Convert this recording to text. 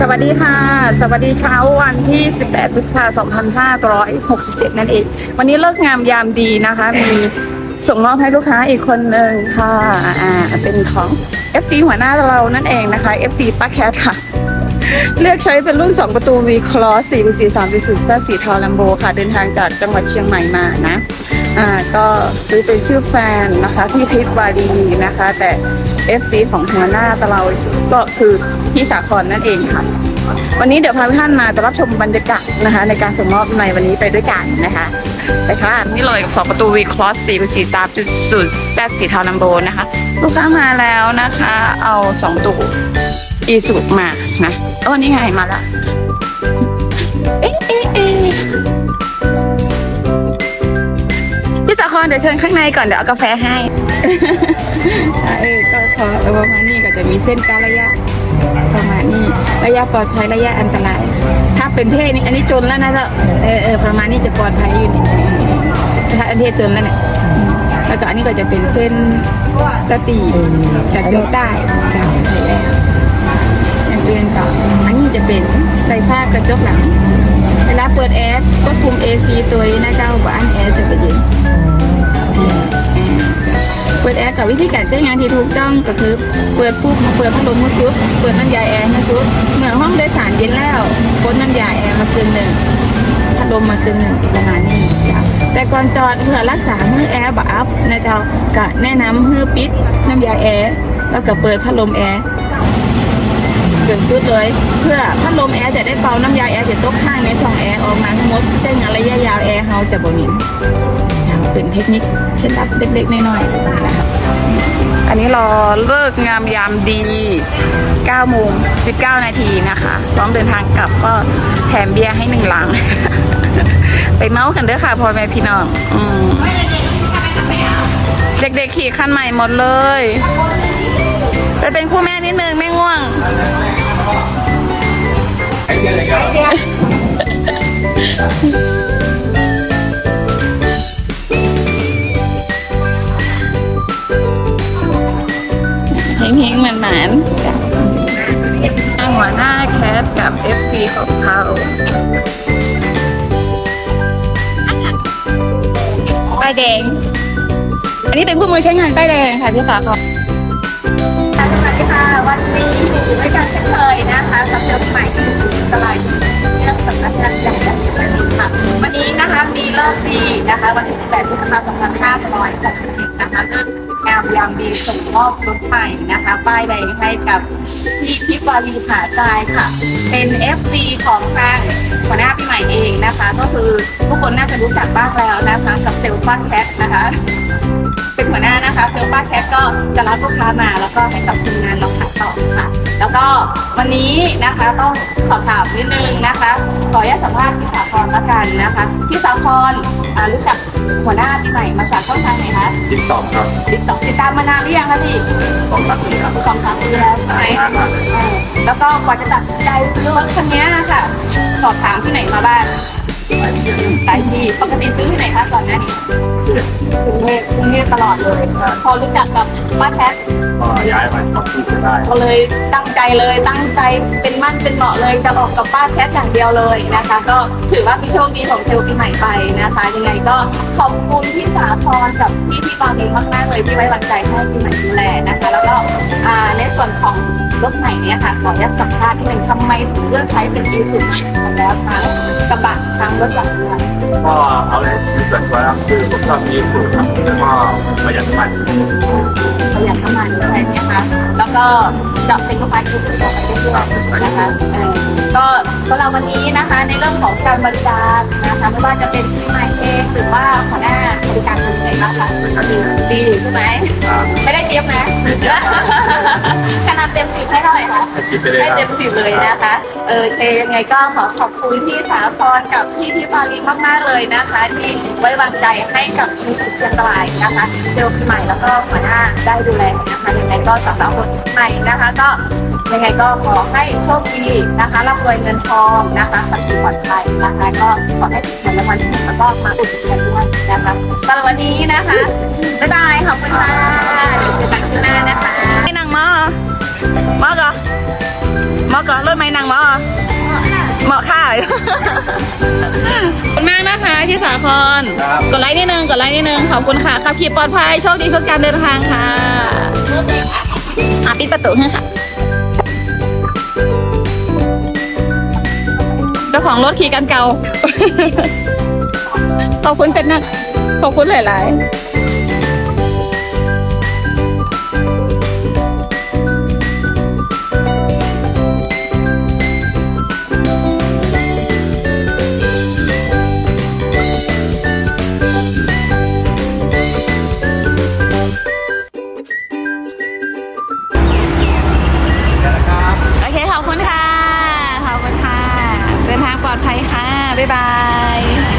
สวัสดีค่ะ สวัสดีเช้าวันที่ 18 พฤษภาคม2567 นั่นเอง วันนี้เลิกงามยามดีนะคะ มีส่งมอบให้ลูกค้าอีกคนหนึ่งค่ะ อ่า เป็นของ FC หัวหน้าเรานั่นเองนะคะ FC ป้าแคทค่ะ เลือกใช้เป็นรุ่น 2 ประตู V Cross 4 4 3 0 Z สีทอลัมโบค่ะ เดินทางจากจังหวัดเชียงใหม่มานะ อ่า ก็ซื้อเป็นชื่อแฟนนะคะพี่ทิพย์วารีนะคะ แต่ FC ของหัวหน้าตะเราก็คือพี่สาครนั่นเองค่ะ วันนี้เดี๋ยวพาทุกท่านมารับชมบรรยากาศนะคะ ในการส่งมอบในวันนี้ไปด้วยกันนะคะไปค่ะนี่เลยสองประตู V Cross 4 4 3 0 Z สีเทาลัมโบนะคะ ลูกค้ามาแล้วนะคะ เอาสองตูอีสุมานะโอ้นี่ไงมาแล้วเอ๊ะเอ๊ะเอ๊ะพี่สาครเดี๋ยวเชิญข้างในก่อนเดี๋ยวเอากาแฟให้ เออก็พอเออประมาณนี้ก็จะมีเส้นการระยะประมาณนี้ระยะปลอดภัยระยะอันตราย ถ้าเป็นเพศนี่อันนี้จนแล้วนะเจ้าเออเออประมาณนี้จะปลอดภัยอยู่นี่ถ้าอันเพศจนแล้วเนี่ยแล้วก็อันนี้ก็จะเป็นเส้นตะตีจากจนใต้จากไทยแล้วอย่างอื่นต่ออันนี้จะเป็นไฟฟ้ากระจกหลัง เวลาเปิดแอร์ก็คุม AC ตัวนี้นะเจ้าบ้านแอร์จะไปเย็น แอร์กับวิธีการใช้งานที่ถูกต้องก็คือ เปิดปุ๊บเปิดพัดลมมือปุ๊บเปิดน้ำยาแอร์ให้ปุ๊บเหมื่อห้องโดยสารเย็นแล้วพ้นน้ำยาแอร์มาคืนหนึ่งพัดลมมาคืนหนึ่งประมาณนี้จ้าแต่ก่อนจอดเพื่อรักษาเมื่อแอร์บัอัพนะเจ้าก็แนะนำให้ปิดน้ำยาแอร์แล้วก็เปิดพัดลมแอร์จนสุดเลย เพื่อพัดลมแอร์จะได้เป่าน้ำยาแอร์จะตกข้างในช่องแอร์ออกมาทั้งหมดใช้งานระยะยาวแอร์เฮาจะบ่มิน เป็นเทคนิคเคล็ดลับเล็กๆน้อยๆนะครับอันนี้รอเลิกงามยามดี9โมง19 นาทีนะคะพร้อมเดินทางกลับก็แถมเบียร์ให้หนึ่งหลัง ไปเมาส์กันเด้อค่ะพ่อแม่พี่น้องอืมเด็กๆขี่คันใหม่หมดเลยไปเป็นคู่แม่นิดนึงไม่ง่วงเฮงๆหมานๆหัวหน้าแคทกับ FC ของเขาป้ายแดง อันนี้เป็นผู้มือใช้งานป้ายแดงค่ะพี่สาครสวัสดีค่ะ วันนี้อยู่ด้วยกันเช่นเคยนะคะกับเซลล์ใหม่ที่สุสิตลายเรื่องสำนักงานใหญ่และสินค้าค่ะ วันนี้นะคะมีเลิกดีนะคะ วันที่ 18พฤษภาคม2561นะคะเลิก งามยามดีส่งมอบรถใหม่นะคะ ป้ายแดงให้กับพี่ทิพวารีผาจายค่ะ เป็น FC ของทางหัวหน้าพี่ใหม่เองนะคะ ก็คือทุกคนน่าจะรู้จักบ้างแล้วนะคะกับเซลป้าแคทนะคะ เป็นหัวหน้านะคะเซลป้าแคทก็จะรับลูกค้ามาแล้วก็ให้กับทีมงานเราขายต่อค่ะ แล้วก็วันนี้นะคะต้องสอบถามนิดนึงนะคะ ขออนุญาตสัมภาษณ์พี่สาครละกันนะคะพี่สาครอ่ารู้จักหัวหน้าพี่ใหม่มาจากช่องทางไหนคะติ๊กต็อกครับติดต่อติดตามมานานหรือยังคะพี่สองสามปีครับสองสามปีแล้วใช่ไหมนานมากเลยเออแล้วก็กว่าจะตัดสินใจซื้อรถคันนี้นะคะสอบถามที่ไหนมาบ้าง หลายปีหลายที่ปกติซื้อที่ไหนคะก่อนหน้านี้กรุงเทพกรุงเทพตลอดเลย พอรู้จักกับป้าแคทก็ย้ายมาต้องพูดก็ได้ ก็เลยตั้งใจเลยตั้งใจเป็นมั่นเป็นเหมาะเลยจะออกกับป้าแคทอย่างเดียวเลยนะคะ ก็ถือว่าพี่โชคดีของเซลล์ปีใหม่ไปนะคะ ยังไงก็ขอบคุณพี่สาพรกับพี่ที่บางเองมากๆเลยที่ไว้วางใจให้ปีใหม่ดูแลนะคะ แล้วก็อ่า ในส่วนของรถใหม่เนี่ยค่ะขออนุญาตสัมภาษณ์ที่หนึ่งทำไมถึงเลือกใช้เป็นอีสุแล้วทั้งกระบะทั้งรถหลังเรือก็เอาเลยคือส่วนตัวครับคือผมชอบมีสูตรครับแล้วก็ประหยัดน้ำมัน ประหยัดน้ำมันใช่ไหมคะแล้วก็จะเป็นลูกค้าที่สุดต่อไปเรื่อยๆนะคะเออก็สำหรับวันนี้นะคะในเรื่องของการบริการนะคะไม่ว่าจะเป็นที่ไมเองหรือว่าหัวหน้าบริการเป็นยังไงบ้างคะเป็นคดีดีใช่ไหมครับไม่ได้เจี๊ยบนะไม่เจี๊ยบคะแนนเต็มสิบให้เท่าไหร่คะให้ชิปไปเลยให้ครับเต็มสิบเลยนะคะเออเคยังไงก็ขอขอบคุณพี่สาพรกับพี่ที่ปารีมากๆเลยนะคะ ที่ไว้วางใจให้กับมีสุดเชียงรายนะคะเซลล์ปีใหม่แล้วก็หัวหน้าได้ดูแลนะคะยังไงก็สำหรับคนใหม่นะคะ ก็ยังไงก็ขอให้โชคดีนะคะร่ำรวยเงินทองนะคะสักทีปลอดภัยนะคะก็ขอให้ถึงรางวัลที่หนึ่งแล้วก็มาอุดหนุนกันด้วยนะคะสำหรับวันนี้นะคะ บ๊ายบายขอบคุณค่ะเดี๋ยวเจอกันข้างหน้านะคะให้นางหมอหมอก่อหมมาะก่อรถไม่นางหมาะเหรอเหมาะค่ะ พี่สาครครับกดไลค์นิดนึง กดไลค์นิดนึง ขอบคุณค่ะขับขี่ปลอดภัย โชคดีทุกการเดินทางค่ะอะปิดประตูให้ค่ะ เจ้าของรถขี่กันเก่า ขอบคุณกันนะขอบคุณหลาย ๆ ขอ